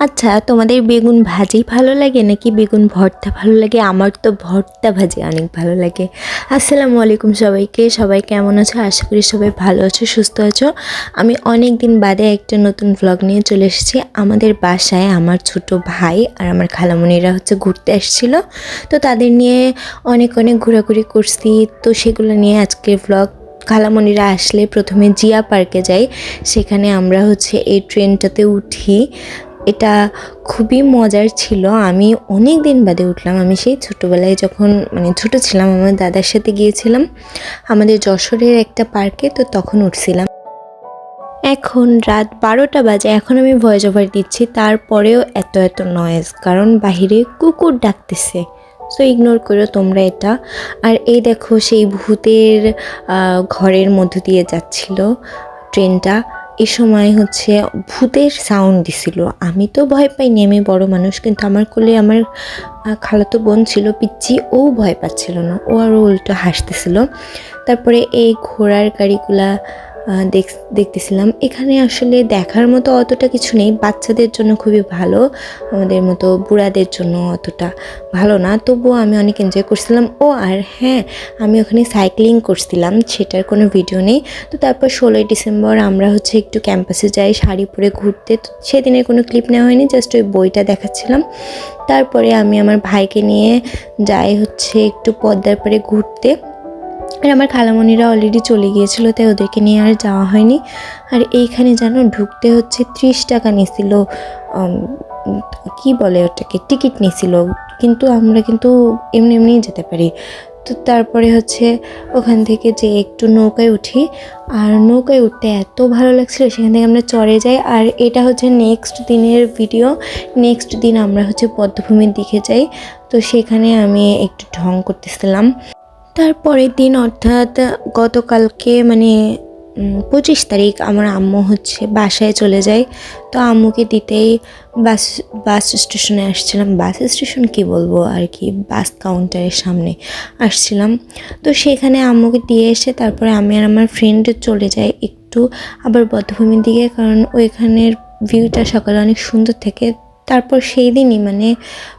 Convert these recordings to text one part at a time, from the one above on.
আচ্ছা তোমাদের বেগুন ভাজি ভালো লাগে নাকি বেগুন ভর্তা ভালো লাগে? আমার তো ভর্তা ভাজি অনেক ভালো লাগে। আসসালামু আলাইকুম সবাইকে। সবাই কেমন আছো? আশা করি সবাই ভালো আছো, সুস্থ আছো। আমি অনেক দিন বাদে একটা নতুন ভ্লগ নিয়ে চলে এসেছি। আমাদের বাসায় আমার ছোট ভাই আর আমার খালামণিরা হচ্ছে ঘুরতে আসছিল তো তাদের নিয়ে অনেক অনেক ঘোরাঘুরি করছি। তো সেগুলো নিয়ে আজকের ভ্লগ খালামণিরা আসলে প্রথমে জিয়া পার্কে যাই সেখানে আমরা হচ্ছে এই ট্রেনটাতে উঠি। এটা খুবই মজার ছিল। আমি অনেক দিন বাদে উঠলাম। আমি সেই ছোটোবেলায় যখন মানে ছোট ছিলাম, আমার দাদার সাথে গিয়েছিলাম আমাদের যশোরের একটা পার্কে, তো তখন উঠছিলাম। এখন রাত বারোটা বাজে। এখন আমি ভয়েস ওভার দিচ্ছি। তারপরেও এত এত নয়েজ কারণ বাহিরে কুকুর ডাকতেছে। সো ইগনোর করো তোমরা এটা। আর এই দেখো সেই ভূতের ঘরের মধ্য দিয়ে যাচ্ছিল ট্রেনটা। এ সময় হচ্ছে ভূতের সাউন্ড দিছিল। আমি তো ভয় পাইনি, আমি বড় মানুষ, কিন্তু আমার কোলে আমার খালাতো বোন ছিল পিচ্ছি ও ভয় পাচ্ছিল না। ও আরও উল্টো হাসতেছিল। তারপরে এই ঘোড়ার গাড়িগুলা দেখতেছিলাম। এখানে আসলে দেখার মতো অতটা কিছু নেই। বাচ্চাদের জন্য খুবই ভালো। আমাদের মতো বুড়াদের জন্য অতটা ভালো না। তবুও আমি অনেক এনজয় করছিলাম। ও, আর হ্যাঁ আমি ওখানে সাইক্লিং করছিলাম। সেটার কোনো ভিডিও নেই। তো তারপর ষোলোই ডিসেম্বর আমরা হচ্ছে একটু ক্যাম্পাসে যাই শাড়ি পরে ঘুরতে। তো সেদিনের কোনো ক্লিপ নেওয়া হয়নি জাস্ট ওই বইটা দেখাচ্ছিলাম। তারপরে আমি আমার ভাইকে নিয়ে যাই হচ্ছে একটু পদ্মার পরে ঘুরতে। আর আমার খালামণিরা অলরেডি চলে গিয়েছিল, তাই ওদেরকে নিয়ে আর যাওয়া হয়নি। আর এইখানে যেন ঢুকতে হচ্ছে ত্রিশ টাকা নিয়েছিল কি বলে ওটাকে, টিকিট নিয়েছিল। কিন্তু আমরা কিন্তু এমনি এমনিই যেতে পারি। তো তারপরে হচ্ছে ওখান থেকে যে একটু নৌকায় উঠি, আর নৌকায় উঠতে এত ভালো লাগছিল, সেখান থেকে আমরা চড়ে যাই। আর এটা হচ্ছে নেক্সট দিনের ভিডিও নেক্সট দিন আমরা হচ্ছে পদ্মভূমির দিকে যাই। তো সেখানে আমি একটু ঢং করতেছিলাম। তারপরের দিন অর্থাৎ গতকালকে মানে পঁচিশ তারিখ আমার আম্মু হচ্ছে বাসায় চলে যায়। তো আম্মুকে দিতেই বাস বাস স্টেশনে আসছিলাম। বাস স্টেশন কি বলব? আর কি, বাস কাউন্টারের সামনে আসছিলাম। তো সেখানে আম্মুকে দিয়ে এসে তারপরে আমি আর আমার ফ্রেন্ড চলে যাই একটু আবার বদ্ধভূমির দিকে। কারণ ওইখানের ভিউটা সকালে অনেক সুন্দর থাকে তারপর সেই দিনই মানে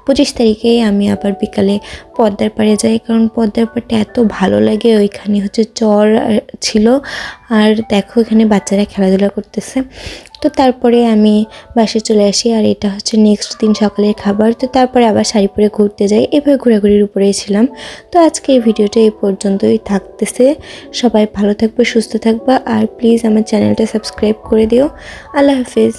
পঁচিশ তারিখে আমি আবার বিকালে পদ্মার পাড়ে যাই, কারণ পদ্মার পাড়টা এত ভালো লাগে, ওইখানে হচ্ছে চর ছিল। আর দেখো এখানে বাচ্চারা খেলাধুলা করতেছে। তো তারপরে আমি বাসে চলে আসি, আর এটা হচ্ছে নেক্সট দিন সকালের খাবার। তো তারপরে আবার শাড়ি পরে ঘুরতে যাই, এভাবে ঘোরাঘুরির উপরেই ছিলাম। তো আজকে এই ভিডিওটা এই পর্যন্তই থাকতেছে। সবাই ভালো থাকবে, সুস্থ থাকবে, আর প্লিজ আমার চ্যানেলটা সাবস্ক্রাইব করে দিও। আল্লাহ হাফিজ।